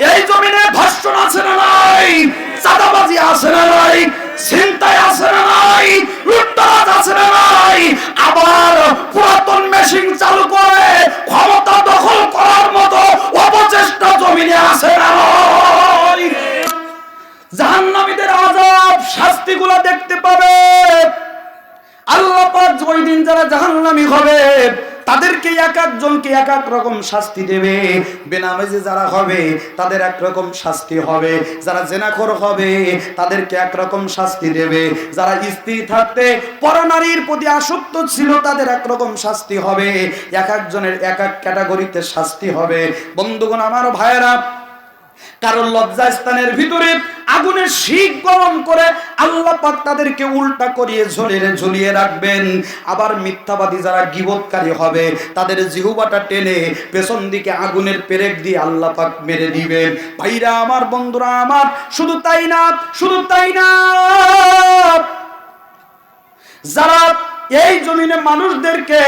এই জমিনে ধর্ষণ আছে না নাই? চাঁদাবাজি আছে না নাই? চিন্তায় আছে না নাই? লুটতরাজ আছে না নাই? আবার পুরাতন মেশিন চালু করে ক্ষমতা দখল করার মতো অপচেষ্টা জমিনে আছে না নাই? জাহান্নামীদের আজাব শাস্তিগুলো দেখতে পাবে। আল্লাহ পাক ওই দিন যারা জাহান্নামী হবে তাদেরকে এক একজনকে এক এক রকম শাস্তি দেবে। বেনামেজে যারা হবে, তাদের এক রকম শাস্তি হবে। যারা জেনাখোর হবে, তাদেরকে এক রকম শাস্তি দেবে। যারা স্ত্রী থাকতে পরনারীর প্রতি আসক্ত ছিল, তাদের এক রকম শাস্তি হবে। এক একজনের এক এক ক্যাটাগরিতে শাস্তি হবে। বন্ধুগণ, আমার ভাইয়েরা কারণ লজ্জাস্থানের ভিতরে আগুনের শিখ গরম করে আল্লাহ পাক তাদেরকে উল্টা করিয়ে ঝরিয়ে ঝুলিয়ে রাখবেন। আবার মিথ্যাবাদী যারা গিবৎকারী হবে, তাদের জিহুবাটা টেনে পেছন দিকে আগুনের পেরেক দিয়ে আল্লাহ পাক মেরে দিবেন। ভাইরা, আমার বন্ধুরা, আমার, শুধু তাই না, শুধু তাই না। যারা এই জমিনে মানুষদেরকে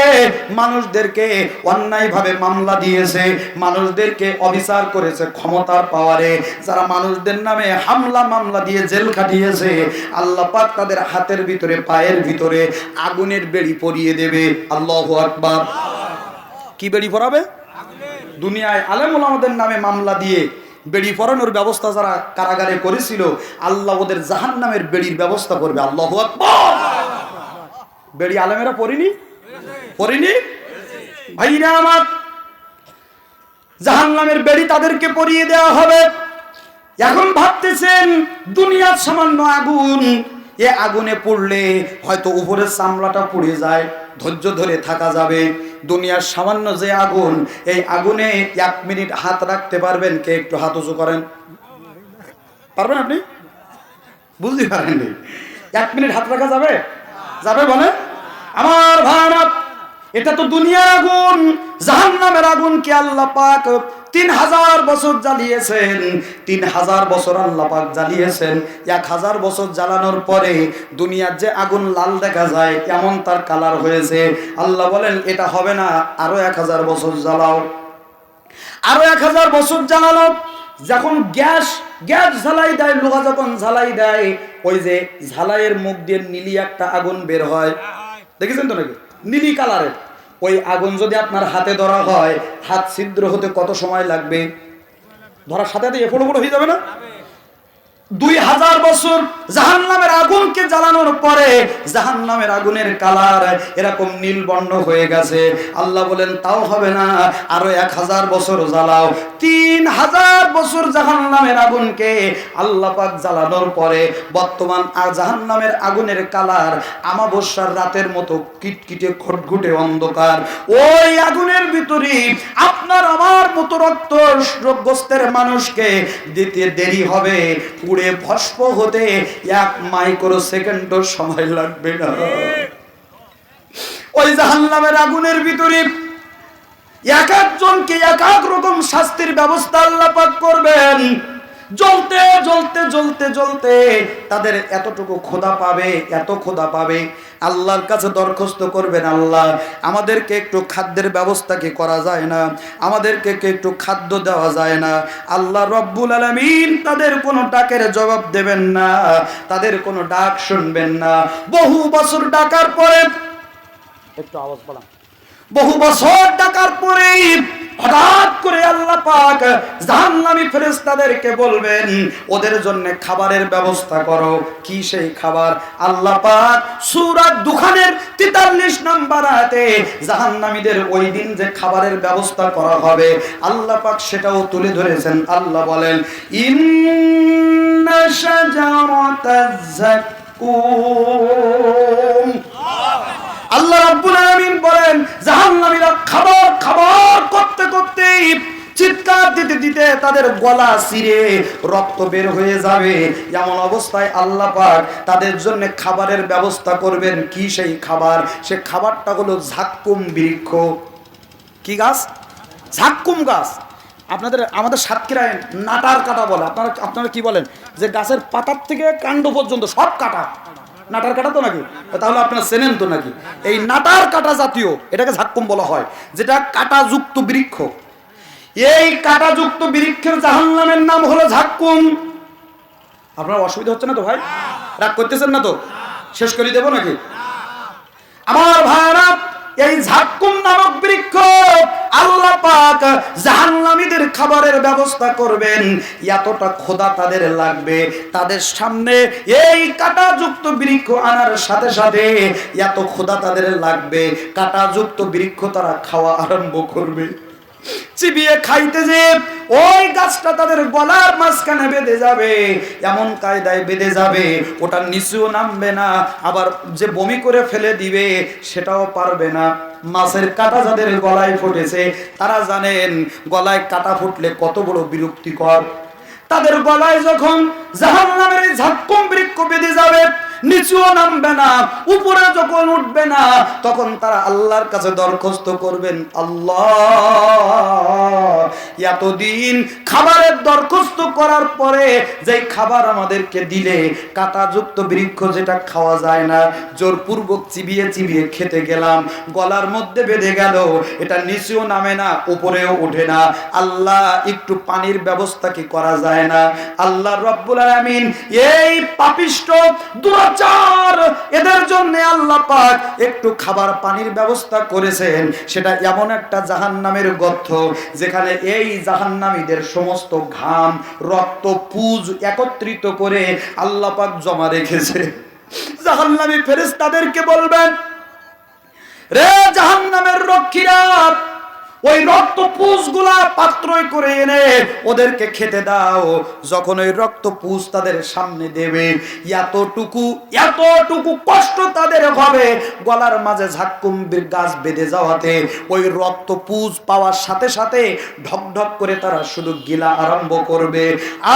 মানুষদেরকে অন্যায়ভাবে মামলা দিয়েছে, মানুষদেরকে অবিচার করেছে ক্ষমতার পাওয়ারে। যারা মানুষদের নামে হামলা, মামলা দিয়ে জেল খাটিয়েছে, আল্লাহ পাক তাদের হাতের ভিতরে, পায়ের ভিতরে আগুনের বেড়ি পরিয়ে দেবে। আল্লাহ আকবার। কি বেড়ি পরাবে? দুনিয়ায় আলেমুল আমাদের নামে মামলা দিয়ে বেড়ি পরানোর ব্যবস্থা যারা কারাগারে করেছিল, আল্লাহ ওদের জাহান নামের বেড়ির ব্যবস্থা করবে। আল্লাহ আকবার। বেড়ি আলমেরা পড়িনি? পড়িনি? ভাইরা আমার। জাহান নামের বেড়ি তাদেরকে পরিয়ে দেওয়া হবে। এখন ভাবতেছেন দুনিয়ার সামান্য আগুন। এ আগুনে পড়লে হয়তো উপরের চামড়াটা পুড়ে যায়, ধৈর্য ধরে থাকা যাবে। দুনিয়ার সামান্য যে আগুন, এই আগুনে এক মিনিট হাত রাখতে পারবেন কে? একটু হাত উঁচু করেন। পারবেন আপনি? বুঝতে পারেননি। এক মিনিট হাত রাখা যাবে? যাবে বলে? আমার ভাড়া এটা তো দুনিয়ার আগুন জাহান নামের আগুন কে আল্লাহ পাক তিন হাজার বছর জ্বালিয়েছেন? তিন হাজার বছর আল্লাহ পাক জ্বালিয়েছেন। এক হাজার বছর জ্বালানোর পরে দুনিয়ার যে আগুন লাল দেখা যায় কেমন তার কালার হয়েছে। আল্লাহ বলেন, এটা হবে না, আরও এক হাজার বছর জ্বালাও। আরও এক হাজার বছর জ্বালানো, যখন গ্যাস গ্যাস ঝালাই দেয় লোহা যখন ঝালাই দেয়। ওই যে ঝালাইয়ের মুখ দিয়ে নীলি একটা আগুন বের হয়। দেখেছেন তো নাকি? নীলি কালারের। ওই আগুন যদি আপনার হাতে ধরা হয়, হাত ছিদ্র হতে কত সময় লাগবে? ধরার সাথে এফোড়ো ফোড়ো হয়ে যাবে না? দুই হাজার বছর জাহান নামের আগুনকে জ্বালানোর পরে জাহান নামের আগুনের কালার এরকম নীল বর্ণ হয়ে গেছে। আল্লাহ বলেন, তাও হবে না, আরও এক হাজার বছর জ্বালাও। তিন হাজার বছর জাহান নামের আগুনকে আল্লাহ পাক জ্বালানোর পরে বর্তমান আর জাহান নামের আগুনের কালার আমাবস্যার রাতের মতো কিটকিটে খটঘুটে অন্ধকার। ওই আগুনের ভিতরে আপনার আমার মতো রক্ত রোগগ্রস্তের মানুষকে দিতে দেরি হবে। পুড়ে ভস্ম হতে এক মাইক্রো সেকেন্ডও সময় লাগবে না। ওই জাহান্নামের আগুনের ভিতরে এক একজনকে এক এক রকম শাস্তির ব্যবস্থা আল্লাহ পাক করবেন। জ্বলতে জ্বলতে জ্বলতে জ্বলতে তাদের এতটুকু খোদা পাবে, এত খোদা পাবে। আল্লাহর কাছে দরখাস্ত করবেন, আল্লাহ, আমাদেরকে একটু খাদ্যের ব্যবস্থা কি করা যায় না? আমাদেরকে একটু খাদ্য দেওয়া যায় না? আল্লাহ রব্বুল আলমিন তাদের কোনো ডাকের জবাব দেবেন না, তাদের কোনো ডাক শুনবেন না। বহু বছর ডাকার পরে, একটু আওয়াজ পড়া বহু বছর ডাকার পরে হঠাৎ করে আল্লাহ পাক জাহান্নামী ফেরেশতাদেরকে বলবেন, ওদের জন্য খাবারের ব্যবস্থা করো। কি সেই খাবার? আল্লাহ পাক দুখানের 43 নাম্বার আয়াতে জাহান্নামীদের ওই দিন যে খাবারের ব্যবস্থা করা হবে, আল্লাহ পাক সেটাও তুলে ধরেছেন। আল্লাহ বলেন, ইন্না আল্লাহ রাব্বুল আলামিন বলেন, জাহান্নামীরা খাবার খাবার করতে করতে চিৎকার দিতে দিতে তাদের গলা ছিঁড়ে রক্ত বের হয়ে যাবে। এমন অবস্থায় আল্লাহ পাক তাদের জন্য খাবারের ব্যবস্থা করবেন। কি সেই খাবার? সে খাবারটা হলো ঝাক্কুম বৃক্ষ। কি গাছ? ঝাক্কুম গাছ। আপনাদের, আমাদের সাতক্ষীরায় নাটার কাটা বলে। আপনারা আপনারা কি বলেন? যে গাছের পাতার থেকে কাণ্ড পর্যন্ত সব কাটা। নাটার কাটা তো নাকি? তাহলে আপনার চেনেন তো নাকি? এই নাটার কাটা জাতীয়, এটাকে ঝাক্কুম বলা হয়, যেটা কাটা যুক্ত বৃক্ষ। এই কাটাযুক্ত বৃক্ষের জাহান্নামের নাম হলো ঝাক্কুম। আপনার অসুবিধা হচ্ছে না তো ভাই? রাগ করতেছেন না তো? শেষ করে দেবো নাকি? আমার ভাইরা এই ঝাক্কুম নামক বৃক্ষ আল্লাহ পাক জাহান্নামীদের খাবারের ব্যবস্থা করবেন। এতটা খোদা তাদের লাগবে। তাদের সামনে এই কাটাযুক্ত বৃক্ষ আনার সাথে সাথে এত খোদা তাদের লাগবে। কাটাযুক্ত বৃক্ষ তারা খাওয়া আরম্ভ করবে। চিবিয়ে খাইতে যে ওই গাছটা তাদের গলার মাঝখানে বেঁধে যাবে, এমন কায়দায় বেঁধে যাবে, ওটা নিচেও নামবে না, আবার যে বমি করে ফেলে দিবে, সেটাও পারবে না। মাছের কাটা যাদের গলায় ফুটেছে, তারা জানেন গলায় কাটা ফুটলে কত বড় বিরক্তিকর। তাদের গলায় যখন জাহান নামের ঝাক্কুম বৃক্ষ বেঁধে যাবে নিচুও নামবে না, উপরে যখন উঠবে না, তখন তারা আল্লাহর কাছে দরখাস্ত করবেন, আল্লাহ, এতদিন খাবারের দরখাস্ত করার পরে যে খাবার আমাদেরকে দিলে, কাঁটাযুক্ত বৃক্ষ যেটা খাওয়া যায় না, জোরপূর্বক চিবিয়ে চিবিয়ে খেতে গেলাম, গলার মধ্যে বেঁধে গেল, এটা নিচেও নামে না, উপরেও ওঠে না, আল্লাহ একটু পানির ব্যবস্থা কি করা যায় না? আল্লাহ রব্বুল আলামিন এই পাপিষ্ট দুরাচার এদের জন্য আল্লাহ পাক একটু খাবার পানির ব্যবস্থা করেছেন। সেটা এমন একটা জাহান্নামের গর্ত, যেখানে এই জাহান্নামীদের সমস্ত ঘাম, রক্ত, পুজ একত্রিত করে আল্লাহ পাক জমা রেখেছে। জাহান্নামী ফেরেশতাদেরকে বলবেন, রে জাহান্নামের রক্ষীরা ওই রক্ত পুষগুলা পাত্রই করে এনে ওদেরকে খেতে দাও। যখন ওই রক্ত পুষ তাদের সামনে দেবে, এতটুকু এতটুকু কষ্ট তাদের হবে। গলার মাঝে ঝাক্কুম্বির গাছ বেঁধে যাওয়াতে ওই রক্ত পুষ পাওয়ার সাথে সাথে ঢক ঢক করে তারা শুধু গিলা আরম্ভ করবে।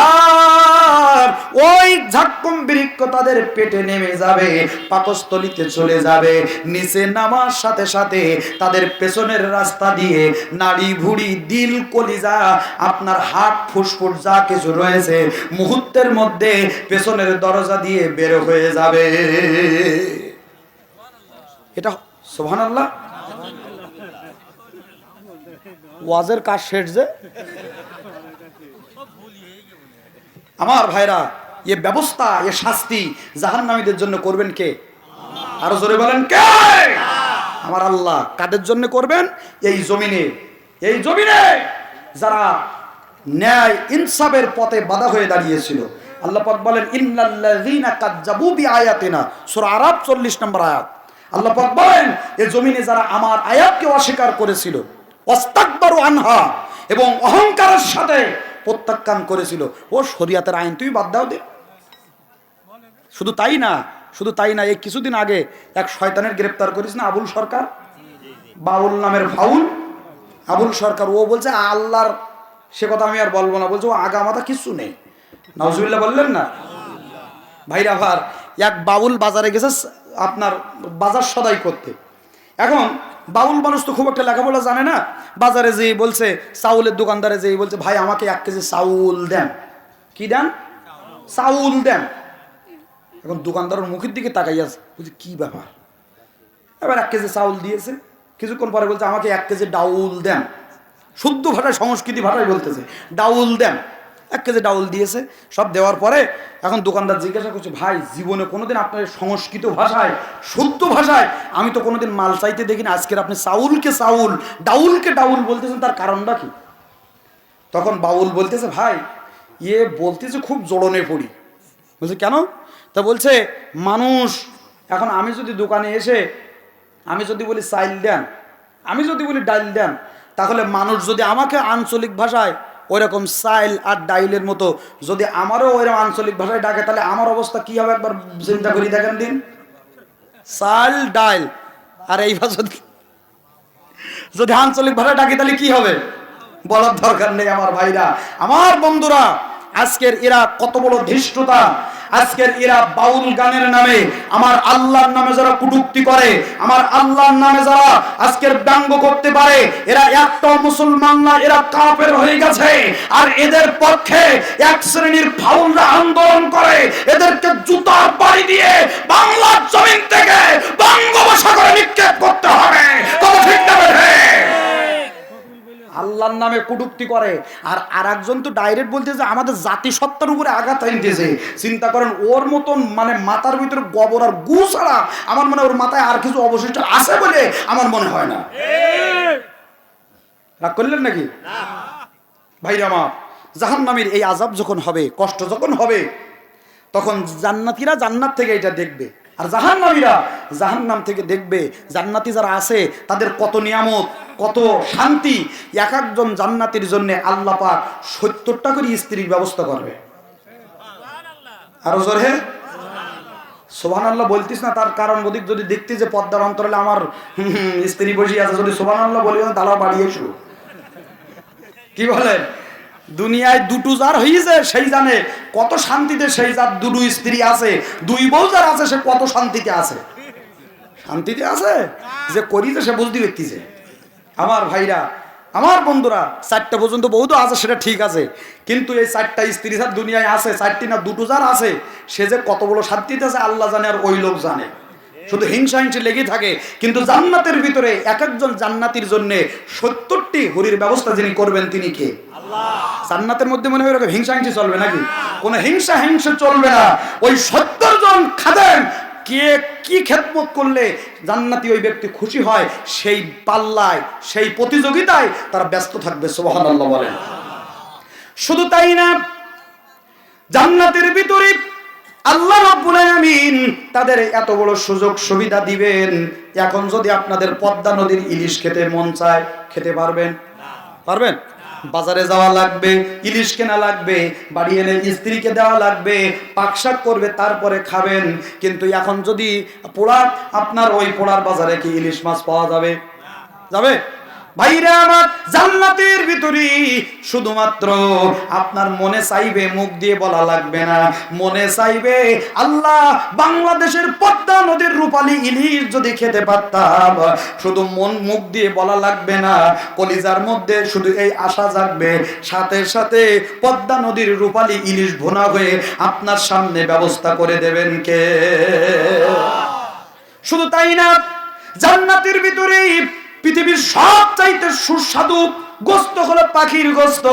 আর ওই ঝাক্কুম বৃক্ষ তাদের পেটে নেমে যাবে, পাকস্থলিতে চলে যাবে। নিচে নামার সাথে সাথে তাদের পেছনের রাস্তা দিয়ে নাড়ি ভুড়ি দিল, কলিজা, আপনার হাট ফুসফুস, যা কিছু রয়েছে, মুহূর্তের মধ্যে পেছনের দরজা দিয়ে বের হয়ে যাবে। এটা সোহান আল্লাহ ওয়াজের কাজ শেষ যে? আমার ভাইরা, এ ব্যবস্থা, এ শাস্তি জাহান্নামীদের জন্য করবেন কে? আরও জোরে বলেন কে? আমার আল্লাহ কাদের জন্য করবেন? এই জমিনে। এই জমিনে যারা ন্যায় ইনসাফের পথে বাধা হয়ে দাঁড়িয়েছিল। আল্লাহ পাক বলেন, ইন্নাল্লাযীনা কাজ্জাবু বিআয়াতিনা। সূরা আরাব 40 নম্বর আয়াত। আল্লাহ পাক বলেন এই জমিনে যারা আমার আয়াতকে অস্বীকার করেছিল, ওয়াস্তাকবারু আনহা এবং অহংকারের সাথে প্রত্যাখ্যান করেছিল, ও শরিয়াতের আইন, তুই বাদ দাও দে। শুধু তাই না শুধু তাই না, এই কিছুদিন আগে এক শয়তানের গ্রেপ্তার করিস না আবুল সরকার? বাউল নামের ফাউল আবুল সরকার, ও বলছে, আল্লাহর সে কথা আমি আর বলব না। বলছে, ও আগা মাথা কিচ্ছু নেই। নজরুল্লাহ বললেন না? ভাইরা ভার, এক বাউল বাজারে গেছে আপনার বাজার সদাই করতে। এখন বাউল মানুষ তো খুব একটা লেখাপড়া জানে না। বাজারে যেই বলছে, চাউলের দোকানদারে যেই বলছে, ভাই, আমাকে এক কেজি চাউল দেন। কি দেন? চাউল দেন। এখন দোকানদারের মুখের দিকে তাকাই আছে। বলছে, কি ব্যাপার? এবার এক কেজি চাউল দিয়েছে। কিছুক্ষণ পরে বলছে, আমাকে এক কেজি ডাউল দেন। শুদ্ধ ভাষায়, সংস্কৃতি ভাষায় বলতেছে, ডাউল দেন। এক কেজি ডাউল দিয়েছে। সব দেওয়ার পরে এখন দোকানদার জিজ্ঞাসা করছে, ভাই, জীবনে কোনোদিন আপনার সংস্কৃত ভাষায়, শুদ্ধ ভাষায় আমি তো কোনোদিন মাল চাইতে দেখি না আজকের আপনি চাউলকে চাউল, ডাউলকে ডাউল বলতেছেন, তার কারণটা কি? তখন বাউল বলতেছে, ভাই ইয়ে বলতেছে, খুব জোড়নে পড়ি। বলছে, কেন? তা বলছে, মানুষ, এখন আমি যদি দোকানে এসে, আমি যদি বলি চাইল দেন, আমি যদি বলি ডাইল দেন, তাহলে মানুষ যদি আমাকে আঞ্চলিক ভাষায় ওইরকম চাইল আর ডাইলের মতো যদি আমারও ওইরকম আঞ্চলিক ভাষায় ডাকে, তাহলে আমার অবস্থা কি হবে একবার চিন্তা করি দেখেন দিন। সাইল, ডাইল, আর এই ভাষা যদি আঞ্চলিক ভাষায় ডাকি, তাহলে কি হবে? বলার দরকার নেই আমার ভাইরা। আমার বন্ধুরা, আজকের এরা কত বড় ধৃষ্টতা। আজকের এরা বাউল গানের নামে আমার আল্লাহর নামে যারা কুটুক্তি করে, আমার আল্লাহর নামে যারা আজকের ব্যঙ্গ করতে পারে, এরা একটাও মুসলমান না, এরা কাফের হয়ে গেছে আর এদের পক্ষে এক শ্রেণির ফাউলরা আন্দোলন করে, এদেরকে জুতার বাড়ি দিয়ে বাংলার জমিন থেকে বঙ্গোপসাগরে নিক্ষেপ করতে হবে কথা ঠিক না? আল্লাহর নামে কুটুক্তি করে। আর আর একজন তো ডাইরেক্ট বলতে যে, আমাদের জাতিসত্তার উপরে আঘাত আনতেছে চিন্তা করেন, ওর মতন মানে মাথার ভিতরে গোবর আর গু ছাড়া আমার মনে ওর মাথায় আর কিছু অবশিষ্ট আছে বলে আমার মনে হয় না। রাগ করলেন নাকি? ভাইরা আমার জাহান্নামীর এই আজাব যখন হবে, কষ্ট যখন হবে, তখন জান্নাতীরা জান্নাত থেকে এটা দেখবে। আর জাহান্নামীরা জাহান্নাম থেকে দেখবে জান্নাতি যারা আছে, তাদের কত নিয়ামত, কত শান্তি। এক একজন জান্নাতির জন্য আল্লাহ পাক সত্তরটা করে স্ত্রীর ব্যবস্থা করবে। আরও জোরে। সোহান আল্লাহ বলতিস না, তার কারণ ওদিক যদি দেখতি যে পদ্মার অন্তরালে আমার স্ত্রী বসে আছে, যদি সোহান আল্লাহ বলি তালা বাড়িয়ে শুরু কি বলেন? দুনিয়ায় দুটো যার হয়েছে সেই জানে কত শান্তিতে সেই যার দুটো স্ত্রী আছে, দুই বউ যার আছে, সে কত শান্তিতে আছে। শান্তিতে আছে? যে করিছে সে বুঝতে পারতিছে আমার ভাইরা, আমার বন্ধুরা, চারটা পর্যন্ত বউ তো আছে, সেটা ঠিক আছে। কিন্তু এই চারটা স্ত্রী যার দুনিয়ায় আছে, চারটি না দুটো যার আছে, সে যে কত বড় শান্তিতে আছে, আল্লাহ জানে আর ওই লোক জানে। শুধু হিংসা হিংসি লেগেই থাকে, কিন্তু জান্নাতের ভিতরে এক একজন জান্নাতির জন্য সত্তরটি হরির ব্যবস্থা যিনি করবেন, তিনি কে? জান্নাতের মধ্যে মনে হয় এরকম হিংসা হিংসি চলবে নাকি? কোন হিংসা হিংসা চলবে না। ওই সত্তর জন খাদেন কে কি খেদমত করলে জান্নাতি ওই ব্যক্তি খুশি হয়, সেই পাল্লায়, সেই প্রতিযোগিতায় তারা ব্যস্ত থাকবে সোহান আল্লাহ বলেন। শুধু তাই না, জান্নাতের ভিতরে আল্লাহ রাব্বুল তাদের এত বড় সুযোগ সুবিধা দিবেন। এখন যদি আপনাদের পদ্মা নদীর ইলিশ খেতে মন চায়, খেতে পারবেন? পারবেন? বাজারে যাওয়া লাগবে, ইলিশ কেনা লাগবে, বাড়ি এনে স্ত্রীকে দেওয়া লাগবে পাকশাক করবে, তারপরে খাবেন। কিন্তু এখন যদি পোড়া, আপনার ওই পোড়ার বাজারে কি ইলিশ মাছ পাওয়া যাবে? যাবে? ভাইরা আমার জান্নাতের ভিতরে শুধুমাত্র আপনার মনে চাইবে মুখ দিয়ে বলা লাগবে না। মনে চাইবে আল্লাহ বাংলাদেশের পদ্মা নদীর রূপালী ইলিশ যদি খেতে পারতাম শুধু মন মুখ দিয়ে বলা লাগবে না। কলিজার মধ্যে শুধু এই আশা জাগবে সাথে সাথে পদ্মা নদীর রূপালী ইলিশ ভোনা হয়ে আপনার সামনে ব্যবস্থা করে দেবেন কে? শুধু তাই না জান্নাতের ভিতরেই পৃথিবীর সব চাইতে সুস্বাদু গোস্ত হলো পাখির গোস্ত।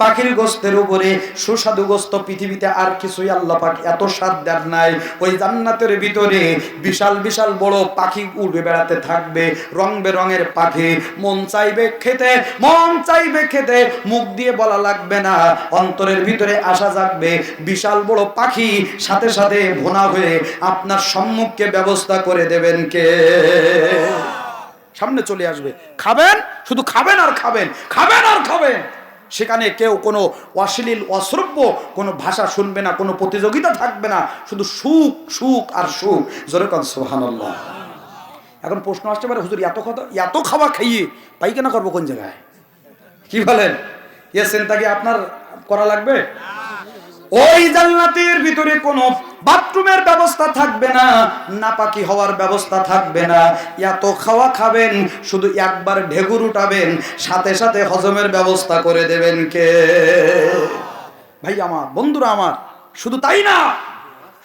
পাখির গোস্তের উপরে সুস্বাদু গোস্ত পৃথিবীতে আর কিছুই আল্লাহ পাক এত স্বাদ দেন নাই। ওই জান্নাতের ভিতরে বিশাল বিশাল বড় পাখি উড়ে বেড়াতে থাকবে, রং বেরঙের পাখি। মন চাইবে খেতে, মন চাইবে খেতে, মুখ দিয়ে বলা লাগবে না। অন্তরের ভিতরে আসা যাবে বিশাল বড় পাখি সাথে সাথে ভোনা হয়ে আপনার সম্মুখকে ব্যবস্থা করে দেবেন কে? সামনে চলে আসবে। খাবেন? শুধু খাবেন আর খাবেন। খাবেন আর খাবেন। সেখানে কেউ কোনো অশ্লীল, অশ্রব্য কোনো ভাষা শুনবে না, কোনো প্রতিযোগিতা থাকবে না। শুধু সুখ সুখ আর সুখ। জোরে কন সোহানাল্লাহ এখন প্রশ্ন আসতে পারে, হুজুর, এত কথা, এত খাওয়া খাইয়ে পাইখানা করব কোন জায়গায়? কি বলেন? এ চিন্তা কি আপনার করা লাগবে? ওই জান্নাতের ভিতরে কোনো বাথরুমের ব্যবস্থা থাকবে না, নাপাকি হওয়ার ব্যবস্থা থাকবে না। এত খাওয়া খাবেন, শুধু একবার ঢেগুর উঠাবেন, সাথে সাথে হজমের ব্যবস্থা করে দেবেন কে? ভাই আমার, বন্ধুরা আমার, শুধু তাই না,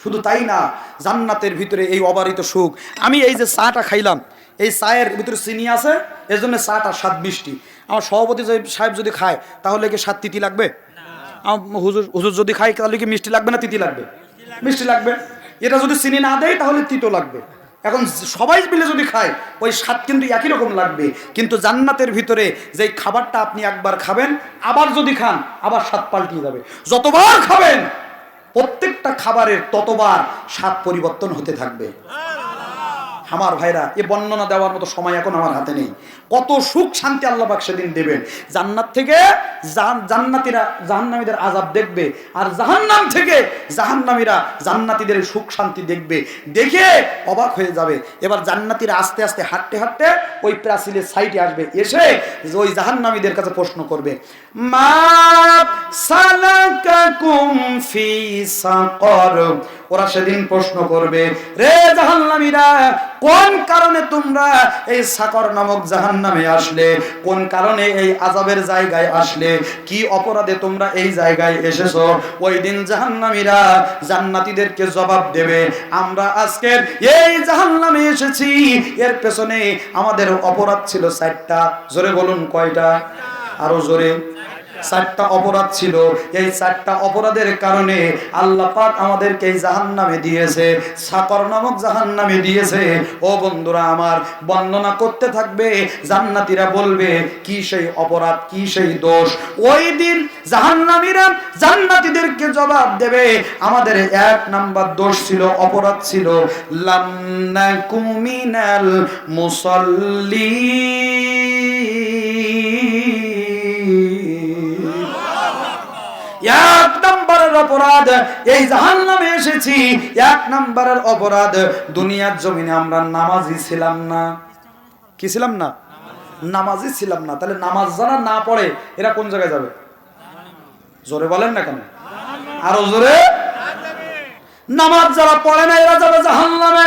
শুধু তাই না, জান্নাতের ভিতরে এই অবারিত সুখ। আমি এই যে চাটা খাইলাম, এই চায়ের ভিতরে চিনি আছে এই জন্য চাটা স্বাদ মিষ্টি আমার সভাপতি সাহেব যদি খায়, তাহলে কি স্বাদ তিতি লাগবে? হুজুর হুজুর যদি খায়, তাহলে কি মিষ্টি লাগবে না তিতি লাগবে? মিষ্টি লাগবে। এটা যদি চিনি না দেয়, তাহলে তিতো লাগবে। এখন সবাই মিলে যদি খায়, ওই স্বাদ কিন্তু একই রকম লাগবে। কিন্তু জান্নাতের ভিতরে যেই খাবারটা আপনি একবার খাবেন, আবার যদি খান, আবার স্বাদ পাল্টিয়ে যাবে। যতবার খাবেন, প্রত্যেকটা খাবারের ততবার স্বাদ পরিবর্তন হতে থাকবে। আমার ভাইরা, এ বর্ণনা দেওয়ার মতো সময় এখন আমার হাতে নেই। কত সুখ শান্তি আল্লাহ পাক সেদিন দেবেন। জান্নাত থেকে জান- জান্নাতীরা জাহান্নামীদের আজাব দেখবে আর জাহান্নাম থেকে জাহান্নামীরা জান্নাতীদের সুখ শান্তি দেখবে। দেখে অবাক হয়ে যাবে। এবার জান্নাতীরা আস্তে আস্তে হাঁটতে হাঁটতে ওই প্রাচীলের সাইডে আসবে। এসে ওই জাহান্নামীদের কাছে প্রশ্ন করবে, মা ওরা সেদিন প্রশ্ন করবে, রে জাহান্নামীরা কোন কারণে তোমরা এই সাকর নামক জাহান্নামে আসলে? কোন কারণে এই আজাবের জায়গায় আসলে? কি অপরাধে তোমরা এই জায়গায় এসেছ? ওই দিন জাহান্নামীরা জান্নাতীদেরকে জবাব দেবে, আমরা আজকের এই জাহান্নামে এসেছি। এর পেছনে আমাদের অপরাধ ছিল চারটা। জোরে বলুন কয়টা? আরও জোরে। চারটা অপরাধ ছিল। এই চারটা অপরাধের কারণে আল্লাহ পাক আমাদেরকে এই জাহান নামে দিয়েছে। সাকর নামক জাহান নামে দিয়েছে। ও বন্ধুরা আমার, বর্ণনা করতে থাকবে, জান্নাতীরা বলবে, কি সেই অপরাধ, কি সেই দোষ? ওই দিন জাহান্নামীরা জান্নাতীদেরকে জবাব দেবে। আমাদের এক নাম্বার দোষ ছিল, অপরাধ ছিল লান্না কুমিনাল নম্বরের অপরাধ, এই জাহান নামে এসেছি। এক নম্বরের অপরাধ, দুনিয়ার জমিনে আমরা নামাজি ছিলাম না। কি ছিলাম না? নামাজি ছিলাম না। তাহলে নামাজ যারা না পড়ে, এরা কোন জায়গায় যাবে? জোরে বলেন না কেন? আরও জোরে? নামাজ যারা পড়ে না, এরা যাবে জাহান নামে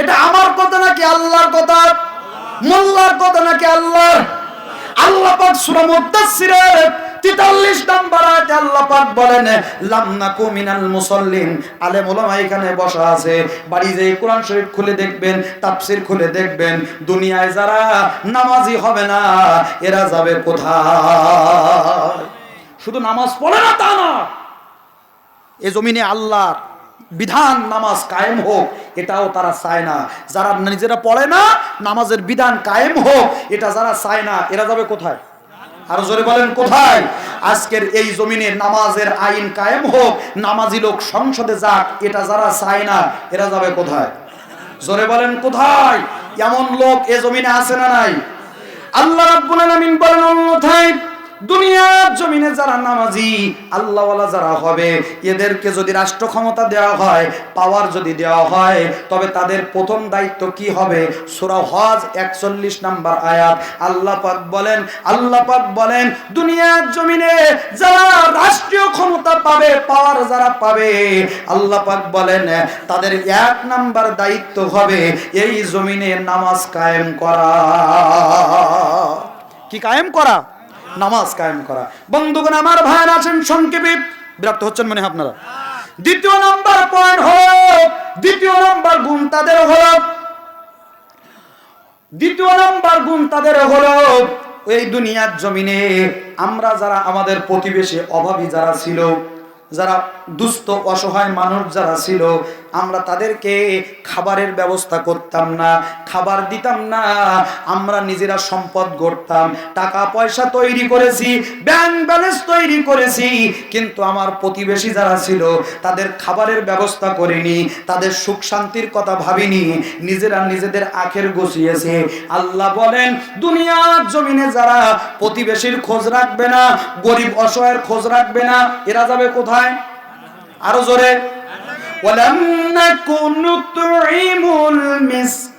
এটা আমার কথা নাকি আল্লাহর কথা? মোল্লার কথা নাকি আল্লাহর? আল্লাহ পাক সূরা মুদাচ্ছিরের 43 নম্বর আয়াতে আল্লাহ পাক বলেন, লাম নাকু মিনাল মুসাল্লিন। আলেম ওলামা এখানে বসা আছে। বাড়ি যেয়ে কোরআন শরীফ খুলে দেখবেন, তাফসীর খুলে দেখবেন। দুনিয়ায় যারা নামাজি হবে না, এরা যাবে কোথায়? শুধু নামাজ পড়ে না তা না, এ জমিনে আল্লাহর বিধান নামাজ কায়েম হোক, এটাও তারা চায় না। যারা নিজেরা পড়ে না, নামাজের বিধান কায়েম হোক, এটা যারা চায় না, এরা যাবে কোথায়? আরও জোরে বলেন, কোথায়? আজকের এই জমিনে নামাজের আইন কায়েম হোক, নামাজি লোক সংসদে যাক, এটা যারা চায় না, এরা যাবে কোথায়? জোরে বলেন, কোথায়? এমন লোক এ জমিনে আছে না নাই? আল্লাহ রাব্বুল আলামিন বলেন, অন্যথায় দুনিয়ার জমিনে যারা নামাজি, আল্লাহওয়ালা যারা হবে, এদেরকে যদি রাষ্ট্র ক্ষমতা দেওয়া হয় পাওয়ার যদি দেওয়া হয়, তবে তাদের প্রথম দায়িত্ব কি হবে? সূরা হজ একচল্লিশ নাম্বার আয়াত। আল্লাহ পাক বলেন, আল্লাহ পাক বলেন, দুনিয়ার জমিনে যারা রাষ্ট্রীয় ক্ষমতা পাবে পাওয়ার যারা পাবে, আল্লাহ পাক বলেন, তাদের এক নাম্বার দায়িত্ব হবে এই জমিনে নামাজ কায়েম করা। কি কায়েম করা? নামাজ কায়েম করা। বন্ধুগণ, আমার ভাইয়ের আছেন সংক্ষেপে। বিরক্ত হচ্ছেন মনে আপনারা? দ্বিতীয় নাম্বার পয়েন্ট হল, দ্বিতীয় নাম্বার গুণ তাদের হলো, দ্বিতীয় নাম্বার গুণ তাদের হলো, এই দুনিয়ার জমিনে আমরা যারা আমাদের প্রতিবেশী অভাবী যারা ছিল, যারা দুস্থ, অসহায় মানুষ যারা ছিল আমরা তাদেরকে খাবারের ব্যবস্থা করতাম না, খাবার দিতাম না, আমরা নিজেরা সম্পদ গড়তাম, টাকা পয়সা তৈরি করেছি ব্যাংক ব্যালেন্স তৈরি করেছি, কিন্তু আমার প্রতিবেশী যারা ছিল, তাদের খাবারের ব্যবস্থা করিনি, তাদের সুখ শান্তির কথা ভাবিনি, নিজেরা নিজেদের আখের গুছিয়েছে। আল্লাহ বলেন, দুনিয়ার জমিনে যারা প্রতিবেশীর খোঁজ রাখবে না, গরিব অসহায়ের খোঁজ রাখবে না, এরা যাবে কোথায়? আরও জোরে। ولم نكن نطعم المسكين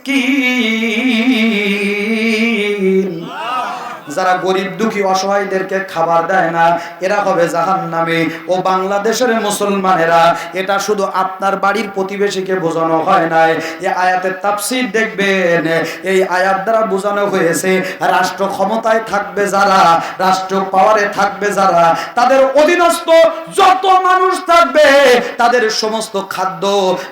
যারা গরিব, দুঃখী, অসহায়দেরকে খাবার দেয় না, এরা হবে জাহান নামে ও বাংলাদেশের মুসলমানেরা, এটা শুধু আপনার বাড়ির প্রতিবেশীকে বোঝানো হয় নাই। এই আয়াতের তাফসির দেখবেন, এই আয়াত দ্বারা বোঝানো হয়েছে, রাষ্ট্র ক্ষমতায় থাকবে যারা, রাষ্ট্র পাওয়ারে থাকবে যারা, তাদের অধীনস্থ যত মানুষ থাকবে, তাদের সমস্ত খাদ্য,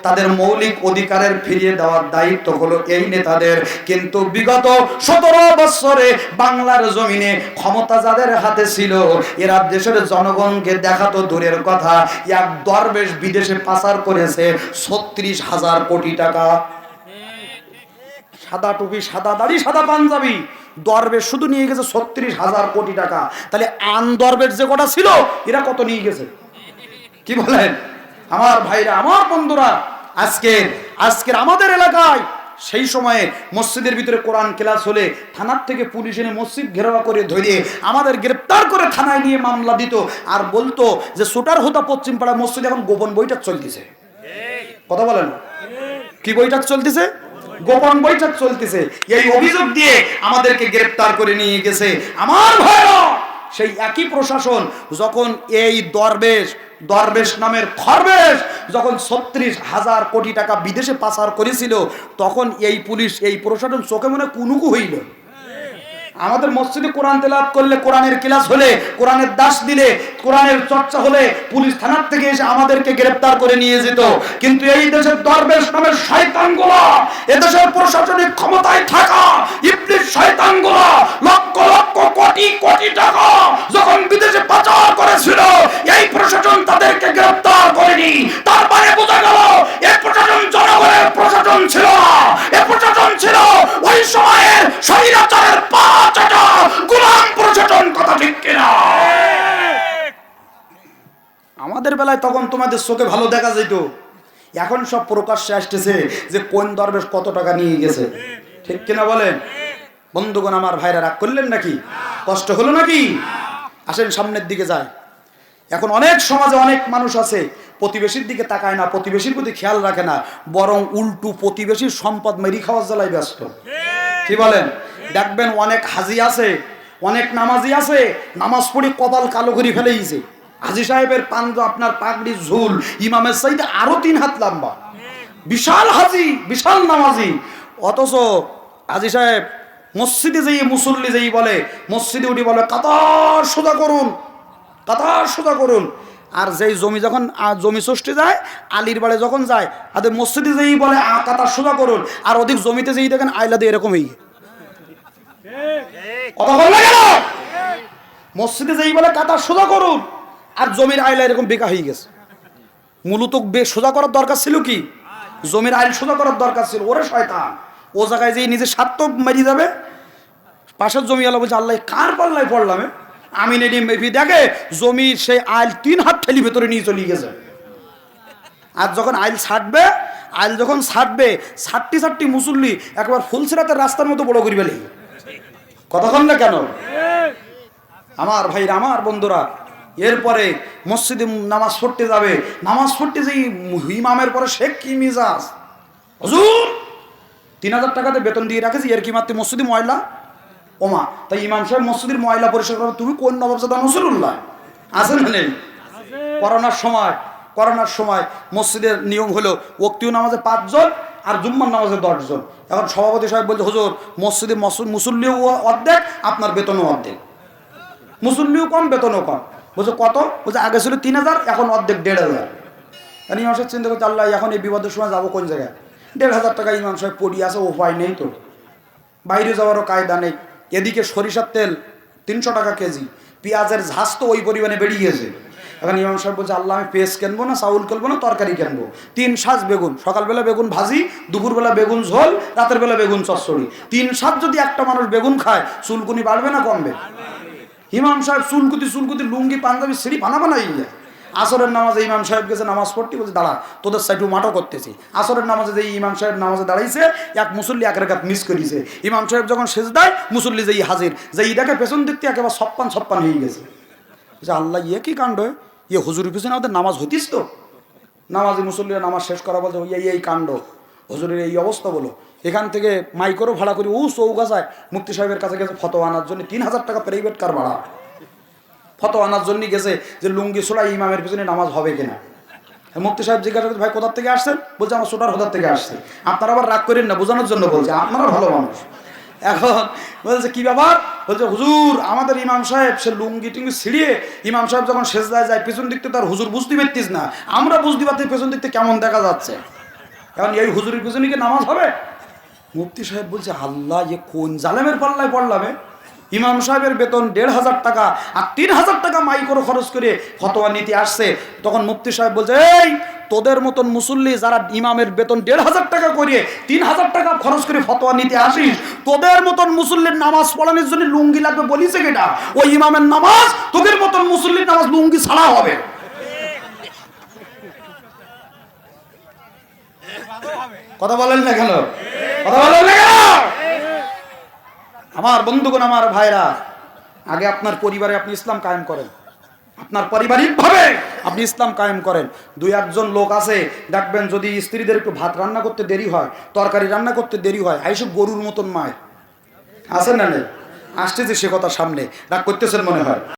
তাদের মৌলিক অধিকারের ফিরিয়ে দেওয়ার দায়িত্ব হলো এই নেতাদের। কিন্তু বিগত সতেরো বছরে বাংলার জমিনে ক্ষমতা যাদের হাতে ছিল, এরা দেশের জনগণকে দেখাতো দূরের কথা। এক দরবেশ বিদেশে পাচার করেছে ছত্রিশ হাজার কোটি টাকা। সাদা টুপি, সাদা দাড়ি, সাদা পাঞ্জাবি। দরবেশ শুধু নিয়ে গেছে ছত্রিশ হাজার কোটি টাকা। তাহলে আন দরবেশ যে কটা ছিল, এরা কত নিয়ে গেছে? কি বলেন? আমার ভাইরা, আমার বন্ধুরা, আজকে, আজকের আমাদের এলাকায় সেই সময়ে মসজিদের ভিতরে কোরআন ক্লাস হলে থানার থেকে পুলিশ এনে মসজিদ ঘেরাওয়া করে ধরে আমাদের গ্রেপ্তার করে থানায় নিয়ে মামলা দিত আর বলতো যে সোটার হোতা পশ্চিম পাড়া মসজিদ এখন গোপন বইটা চলতেছে। কথা বলেন। কি বইটা চলতেছে? গোপন বৈঠক চলতেছে। এই অভিযোগ দিয়ে আমাদেরকে গ্রেপ্তার করে নিয়ে গেছে। আমার ভাইরা সেই একই প্রশাসন যখন এই দরবেশ দরবেশ নামের খরবেশ যখন ছত্রিশ হাজার কোটি টাকা বিদেশে পাচার করেছিল, তখন এই পুলিশ, এই প্রশাসন চোখে মনে কুনুকু হইল। আমাদের মসজিদে কোরআন তেলাওয়াত করলে কোরআনের ক্লাস হলে, কোরআনের দাস দিলে, কোরআনের চর্চা হলে পুলিশ থানার থেকে এসে আমাদেরকে গ্রেপ্তার করে নিয়ে যেত। কিন্তু এই দেশের দরবেশ নামের শয়তানগুলো এদেশের প্রশাসনিক ক্ষমতায় থাকা ইবলিশ শয়তানগুলো লক্ষ কোটি কোটি টাকা যখন বিদেশে পাচার করেছিল, এই প্রশাসন তাদেরকে গ্রেফতার করেনি। তারপরে বোঝা গেল এই প্রশাসন জনগণের প্রশাসন ছিল এ প্রশাসন ছিল ওই সময়ের স্বৈরাচারের পাঁচ গোলাম প্রশাসন, কথা ঠিক কিনা? আমাদের বেলায় তখন তোমাদের চোখে ভালো দেখা যেত। এখন সব প্রকাশ্যে আসতেছে যে কোন দরবেশ কত টাকা নিয়ে গেছে। ঠিক কিনা বলেন? বন্ধুগণ, আমার ভাইরা রাগ করলেন নাকি? কষ্ট হলো নাকি? আসেন, সামনের দিকে যায়। এখন অনেক সমাজে অনেক মানুষ আছে, প্রতিবেশীর দিকে তাকায় না, প্রতিবেশীর প্রতি খেয়াল রাখে না, বরং উল্টু প্রতিবেশীর সম্পদ মেরি খাওয়ার জ্বালায় ব্যস্ত। কি বলেন? দেখবেন অনেক হাজি আছে, অনেক নামাজি আছে, নামাজ পড়ি কপাল কালো করে ফেলেইছে হাজি সাহেবের পান্দ আপনার পাগড়ি, ঝুল, ইমামের সাইডে আরও তিন হাত লম্বা। বিশাল হাজি, বিশাল নামাজি। অথচ হাজি সাহেব মসজিদে যেই মুসল্লি যেই বলে, মসজিদে উঠি বলে, কাতার সোজা করুন, কাতার সোজা করুন। আর যেই জমি যখন জমি ষষ্ঠী যায়, আলির বাড়ি যখন যায়, আদের মসজিদে যেই বলে কাতার সোজা করুন। আর অধিক জমিতে যেই দেখেন, আইলা দিয়ে এরকমই। মসজিদে যেই বলে, কাতার সোজা করুন, আর জমির আইলা এরকম বেকা হয়ে গেছে। মূলত সোজা করার দরকার ছিল কি? জমির আইল সোজা করার দরকার ছিল। ওরে শয়তান। ও জায়গায় যে নিজের স্বার্থ মেরি যাবে। পাশের জমি আলো বলছে, আল্লাহ, কার পাল্লায় পড়লাম? আমি নেই দেখে জমি সেই আইল তিন হাত ঠেলি ভেতরে নিয়ে চলে গেছে। আর যখন আইল ছাড়বে আইল যখন ছাড়বে ছাড়টি ছাড়টি মুসল্লি একবার ফুলসিরাতের রাস্তার মতো বড় করি ফেলে। কতক্ষণ না কেন? আমার ভাইরা, আমার বন্ধুরা, এরপরে মসজিদে নামাজ পড়তে যাবে। নামাজ পড়তে যেই ইমামের পরে শেখ কি মিজাজ? হজুর! তিন হাজার টাকাতে বেতন দিয়ে রাখেছি, এর কি মাত্র মসজিদে ময়লা? ওমা, তাই ইমাম সাহেব মসজিদের ময়লা পরিষ্কার করবে তুমি কোন নবাবজাদা নসরুল্লাহ আছে না নেই? করোনার সময় করোনার সময় মসজিদের নিয়ম হলো ওক্তিও নামাজে পাঁচজন আর জুম্মার নামাজে দশজন। এখন সভাপতি সাহেব বলছে, হুজুর, মসজিদে মসুল মুসল্লিও অর্ধেক, আপনার বেতনও অর্ধেক। মুসল্লিও কম, বেতনও কম। বলছে, কত? বলছে, আগে ছিল তিন হাজার, এখন অর্ধেক দেড় হাজার। চিন্তা করছে, আল্লাহ, এখন এই বিপদের সময় যাব কোন জায়গায়? দেড় হাজার টাকা ইমাম সাহেব পড়ি আছে উপায় নেই তো। বাইরে যাওয়ারও কায়দা নেই। এদিকে সরিষার তেল, তিনশো টাকা কেজি। পেঁয়াজের ঝাঁস তো ওই পরিমাণে বেরিয়ে গেছে এখন ইমাম সাহেব বলছে, আল্লাহ, আমি পেস্ট কিনবো না, চাউল কিনবো না, তরকারি কিনবো। তিন সাজ বেগুন, সকালবেলা বেগুন ভাজি, দুপুরবেলা বেগুন ঝোল রাতের বেলা বেগুন চচ্চড়ি। তিন সাজ যদি একটা মানুষ বেগুন খায়, চুলকুনি বাড়বে না কমবে? ইমাম সাহেব চুলকুতি চুলকুতি, লুঙ্গি, পাঞ্জাবি, সিঁড়ি বানা বানাই যায় আসরের নামাজে ইমাম সাহেব গেছে, নামাজ পড়তে বলছে, দাঁড়া, তোদের সাইডু মাটো করতেছি। আসরের নামাজে যে ইমাম সাহেব নামাজে দাঁড়াইছে, এক মুসল্লি এক রেখাত মিস করিছে। ইমাম সাহেব যখন শেষ দেয়, মুসল্লি যেই হাজির যে দেখে পেছন থেকে একেবারে সপ্পান সপ্পান হয়ে গেছে। যে আল্লাহ ইয়ে কি কাণ্ড? ইয়ে হুজুরের পিছনে আমাদের নামাজ হতিস তো? নামাজি মুসল্লিরা নামাজ শেষ করা বলছে এই এই কাণ্ড। হুজুরের এই অবস্থা বলো। এখান থেকে মাইকরও ভাড়া করি ও চৌগাছায় মুক্তি সাহেবের কাছে গেছে ফটো আনার জন্য তিন হাজার টাকা প্রাইভেট কার ভাড়া। ফটো আনার জন্য গেছে যে লুঙ্গি সোলা ইমামের পিছনে নামাজ হবে কিনা। মুক্তি সাহেব জিজ্ঞাসা করছে, ভাই, কোথার থেকে আসছেন? বলছে, আমার সোটার কোথার থেকে আসছে। আপনারা আবার রাগ করেন না, বোঝানোর জন্য বলছে, আপনারা ভালো মানুষ। এখন বলছে, কি ব্যাপার? বলছে, হুজুর, আমাদের ইমাম সাহেব, সে লুঙ্গি টুঙ্গি ছিঁড়িয়ে ইমাম সাহেব যখন শেষ যায়, পিছন দিক থেকে তার হুজুর বুঝতে পারতিস না। আমরা বুঝতে পারছি পেছন দিক থেকে কেমন দেখা যাচ্ছে। এখন এই হুজুরের পিছনে কি নামাজ হবে? মুফতি সাহেব বলছে, আল্লাহ যে কোন জালেমের পাল্লায় পড়লাম? ইমাম সাহেবের বেতন দেড় হাজার টাকা আর তিন হাজার টাকা মাইক্রো খরচ করে ফতোয়া নীতি আসছে। তখন মুফতি সাহেব বলছে, এই, তোদের মতন মুসল্লি যারা ইমামের বেতন দেড় হাজার টাকা করিয়ে তিন হাজার টাকা খরচ করে ফতোয়া নিতে আসিস, তোদের মতন মুসল্লির নামাজ পড়ানোর জন্য লুঙ্গি লাগবে বলিছে কিনা ওই ইমামের নামাজ তোদের মতন মুসল্লির নামাজ লুঙ্গি ছাড়া হবে। কথা বলেন না কেন? কথা বলেন না কেন? আমার বন্ধুগণ, আমার ভাইরা, আগে আপনার পরিবারে আপনি ইসলাম কায়েম করেন। আপনার পারিবারিক ভাবে আপনি ইসলাম কায়েম করেন। দুই, একজন লোক আছে, দেখবেন যদি স্ত্রীদের একটু ভাত রান্না করতে দেরি হয়, তরকারি রান্না করতে দেরি হয় আইসব গরুর মতন মায় আছে না আসতেছে সে কথা সামনে। রাগ করতেছেন মনে হয়?